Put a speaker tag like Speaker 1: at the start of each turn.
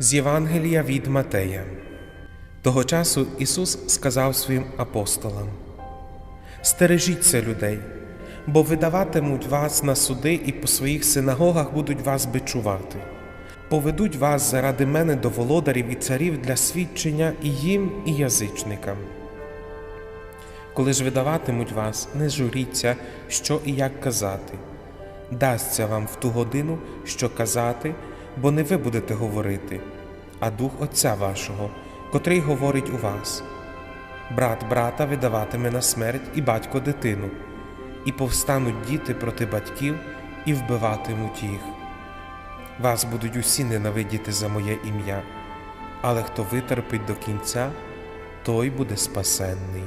Speaker 1: З Євангелія від Матея. Того часу Ісус сказав своїм апостолам: Стережіться людей, бо видаватимуть вас на суди і по своїх синагогах будуть вас бичувати. Поведуть вас заради мене до володарів і царів для свідчення і їм, і язичникам. Коли ж видаватимуть вас, не журіться, що і як казати. Дасться вам в ту годину, що казати, бо не ви будете говорити, а Дух Отця вашого, котрий говорить у вас. Брат брата видаватиме на смерть і батько дитину, і повстануть діти проти батьків і вбиватимуть їх. Вас будуть усі ненавидіти за моє ім'я, але хто витерпить до кінця, той буде спасенний.